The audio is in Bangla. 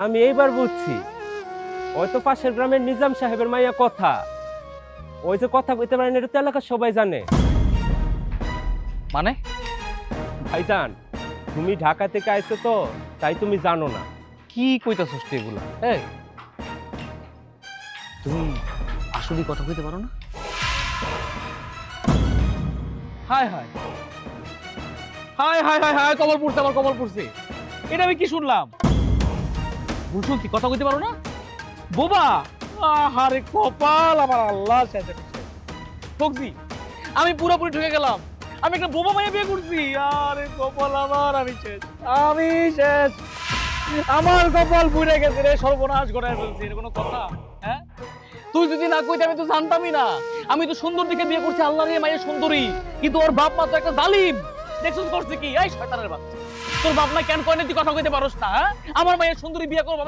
আমি এইবার বুঝছি। ওই তো পাশের গ্রামের নিজাম সাহেবের মাইয়া কথা। ওই যে কথা কইতে পারেন এটা তো এলাকার সবাই জানে। মানে? ভাইজান তুমি ঢাকা থেকে আইছো তো তাই তুমি জানো না। কি কইতাছস তুই এগুলা? এই! তুমি আসলে কথা কইতে পারো না? হায় হায়! হায় হায় হায় হায় কবল পড়ছে আমার কবল পড়ছে এটা আমি কি শুনলাম? ভুল শুনছি, কথা কইতে পারো না? বোবা! আহারে, কপাল আমার আল্লাহ, শেষে আমি পুরোপুরি ঠকে গেলাম। আমি একটা বোবা মাইয়া বিয়ে করছি। আরে, কপাল আমার, আমি শেষ আমি শেষ। আমার কপাল পুড়ে গেছে রে, সর্বনাশ ঘটায় ফেলছি এর কোনো কথা? হ্যাঁ? তুই যদি না কইতে, আমি তো জানতামই না। আমি তো সুন্দর দিকে বিয়ে করছি আল্লাহ রে মায়ের সুন্দরী। কিন্তু ওর বাপ মা তো একটা জালিম। দেখছিস করছে কি? এই শয়তানের বাচ্চা। তোর বাপ মা কেন কয় তুই কথা কইতে পারোস না হ্যাঁ? আমার মায়ের সুন্দরী বিয়ে করব